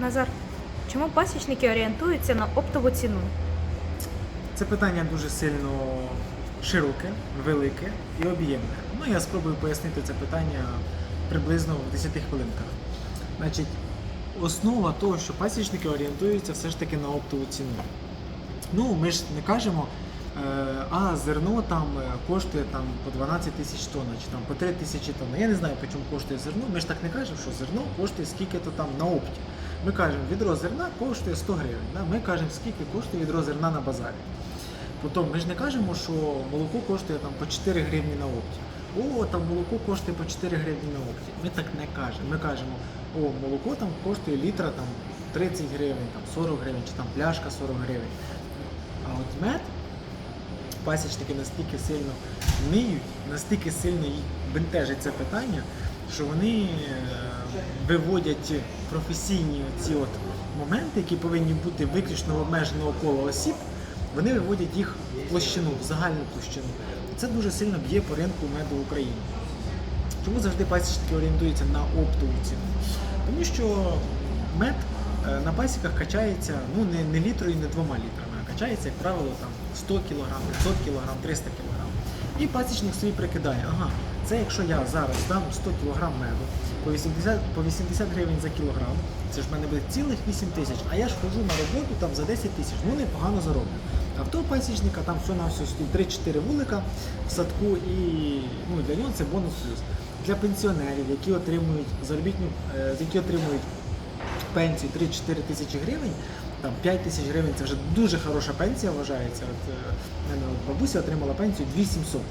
Назар, чому пасічники орієнтуються на оптову ціну? Це питання дуже сильно широке, велике і об'ємне. Ну, я спробую пояснити це питання приблизно в 10 хвилинках. Значить, основа того, що пасічники орієнтуються все ж таки на оптову ціну. Ну, ми ж не кажемо, е, а зерно там е, коштує там, по 12 тисяч тонн, чи там по 3 тисячі тонн. Я не знаю, по чому коштує зерно. Ми ж так не кажемо, що зерно коштує скільки-то там на опті. Ми кажемо, відро зерна коштує 100 гривень. Да? Ми кажемо, скільки коштує відро зерна на базарі. Потім ми ж не кажемо, що молоко коштує там по 4 гривні на опті. О, там молоко коштує по 4 гривні на опті. Ми так не кажемо. Ми кажемо, о, молоко там коштує літра там 30 гривень, там 40 гривень, чи там пляшка 40 гривень. А от мед пасічники настільки сильно ниють, настільки сильно бентежить це питання, що вони е, виводять професійні ці от моменти, які повинні бути виключно обмеженого кола осіб, вони виводять їх в площину, в загальну площину. Це дуже сильно б'є по ринку меду в Україні. Чому завжди пасічники орієнтуються на оптову ціну? Тому що мед е, на пасіках качається ну, не, не літрою, не двома літрами, а качається, як правило, там 100 кг, 500 кг, 300 кг. І пасічник собі прикидає, ага, це якщо я зараз дам 100 кг меду по 80, по 80 гривень за кілограм, це ж в мене буде цілих 8 тисяч, а я ж хожу на роботу там за 10 тисяч, ну непогано зароблю. А в того пасічника там все на все стоїть 3-4 вулика в садку, і ну, для нього це бонус плюс. Для пенсіонерів, які отримують заробітну, е, які отримують пенсію 3-4 тисячі гривень, там 5 тисяч гривень це вже дуже хороша пенсія вважається. От, е, мене от бабуся отримала пенсію 2700.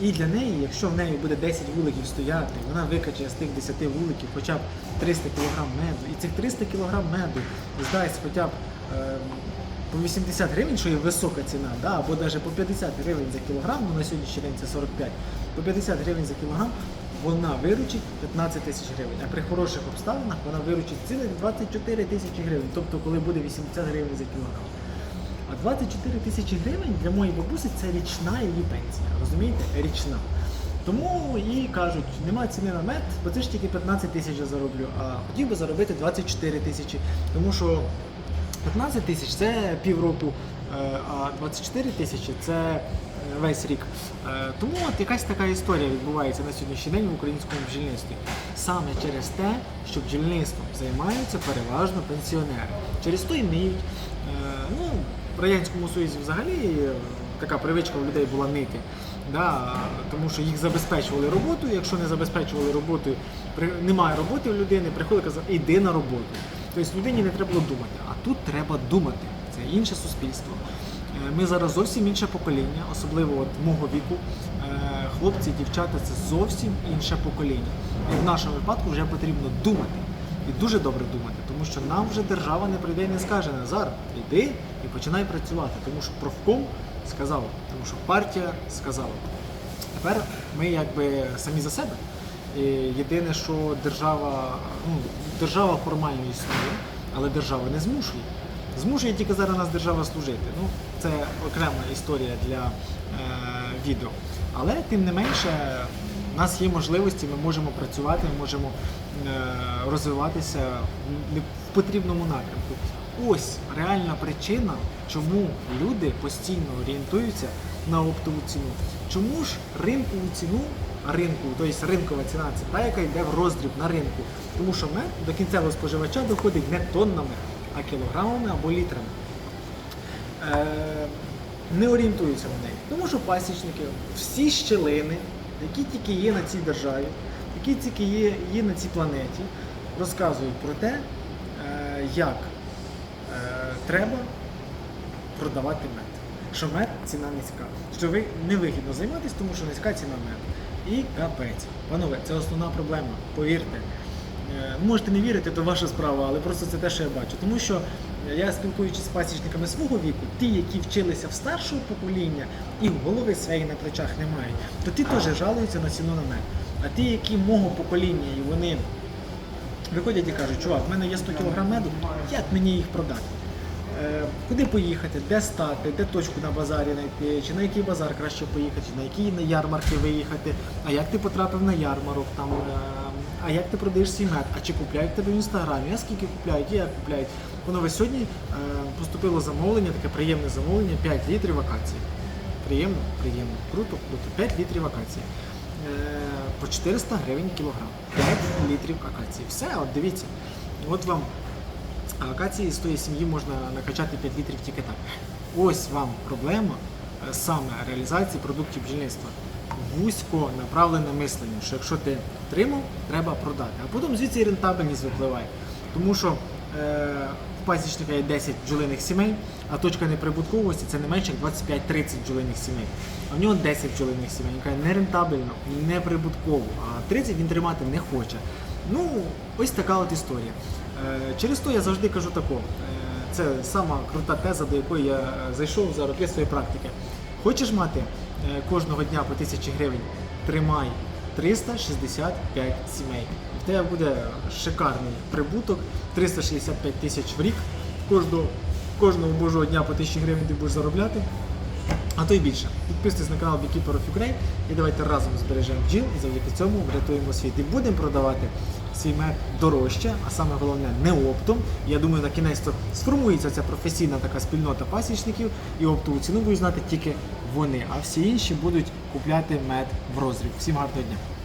І для неї, якщо в неї буде 10 вуликів стояти, вона викачає з тих 10 вуликів хоча б 300 кг меду. І цих 300 кг меду здасть хоча б е, по 80 гривень, що є висока ціна, да, або навіть по 50 гривень за кілограм, ну на сьогоднішній день це 45, по 50 гривень за кілограм, вона виручить 15 тисяч гривень. А при хороших обставинах вона виручить цілих 24 тисячі гривень, тобто коли буде 80 гривень за кілограм. А 24 тисячі гривень для моєї бабусі це річна її пенсія. Розумієте? Річна. Тому їй кажуть, немає ціни на мед, бо це ж тільки 15 тисяч я зароблю, а хотів би заробити 24 тисячі. Тому що 15 тисяч це півроку, е, а 24 тисячі це весь рік. Е, Тому от якась така історія відбувається на сьогоднішній день в українському бджільництві. Саме через те, що бджільництвом займаються переважно пенсіонери. Через то і ниють. Е, Ну, в Радянському Союзі взагалі е, така привичка у людей була нити. Да, тому що їх забезпечували роботою. Якщо не забезпечували роботою, немає роботи у людини, приходить і казав, іди на роботу. Тобто людині не треба було думати, а тут треба думати. Це інше суспільство. Е, Ми зараз зовсім інше покоління, особливо от мого віку. Е, Хлопці, дівчата це зовсім інше покоління. І в нашому випадку вже потрібно думати. І дуже добре думати, тому що нам вже держава не прийде і не скаже Назар, іди і починай працювати, тому що профком сказав, тому що партія сказала. Тепер ми якби самі за себе. І єдине, що держава, ну, держава формально існує, але держава не змушує. Змушує тільки зараз нас держава служити. Ну, це окрема історія для е, відео. Але тим не менше, у нас є можливості, ми можемо працювати, ми можемо е, розвиватися в- потрібному напрямку. Ось реальна причина, чому люди постійно орієнтуються на оптову ціну. Чому ж ринкову ціну, ринку, тобто ринкова ціна це та, яка йде в роздріб на ринку. Тому що мед до кінцевого споживача доходить не тоннами, а кілограмами або літрами. Е, не орієнтуються на неї. Тому що пасічники, всі щелини, які тільки є на цій державі, які тільки є, є на цій планеті, розказують про те, е, як е, треба продавати мед. Що мед ціна низька. Що ви невигідно займатися, тому що низька ціна меду. І капець. Панове, це основна проблема, повірте. Е, Можете не вірити, то ваша справа, але просто це те, що я бачу. Тому що е, я спілкуючись з пасічниками свого віку, ті, які вчилися в старшого покоління і голови своєї на плечах не мають, то ті теж жалуються на ціну на мед. А ті, які мого покоління, і вони виходять і кажуть, чувак, в мене є 100 кг меду, як мені їх продати? Е, Куди поїхати, де стати, де точку на базарі знайти, чи на який базар краще поїхати, чи на які ярмарки виїхати, а як ти потрапив на ярмарок, там, а як ти продаєш свій мед, а чи купляють тебе в інстаграмі, а скільки купляють, як купляють. Панове, сьогодні е, поступило замовлення, таке приємне замовлення, 5 літрів акації. Приємно, приємно, круто, круто. 5 літрів акації. Е, по 400 гривень кілограм. 5 літрів акації. Все, от дивіться. От вам акації з тої сім'ї можна накачати 5 літрів тільки так. Ось вам проблема е, саме реалізації продуктів бджільництва. Вузько направлене мислення, що якщо ти отримав, треба продати. А потім звідси рентабельність випливає. Тому що е, в пасічника є 10 бджолиних сімей, а точка неприбутковості це не менше як 25-30 бджолиних сімей. А в нього 10 бджолиних сімей, яка нерентабельно, неприбутково, а 30 він тримати не хоче. Ну, ось така от історія. Е, Через то я завжди кажу тако. е, Це сама крута теза, до якої я е, зайшов за роки своєї практики. Хочеш мати кожного дня по тисячі гривень, тримай 365 сімей. В тебе буде шикарний прибуток, 365 тисяч в рік. Кожного, кожного божого дня по тисячі гривень ти будеш заробляти. А то й більше. Підписуйтесь на канал Beekeeper of Ukraine і давайте разом збережемо бджіл і завдяки цьому врятуємо світ. І будемо продавати свій мед дорожче, а саме головне не оптом. Я думаю, на кінець сформується ця професійна така спільнота пасічників, і оптову ціну будуть знати тільки вони, а всі інші будуть купляти мед в розріб. Всім гарного дня!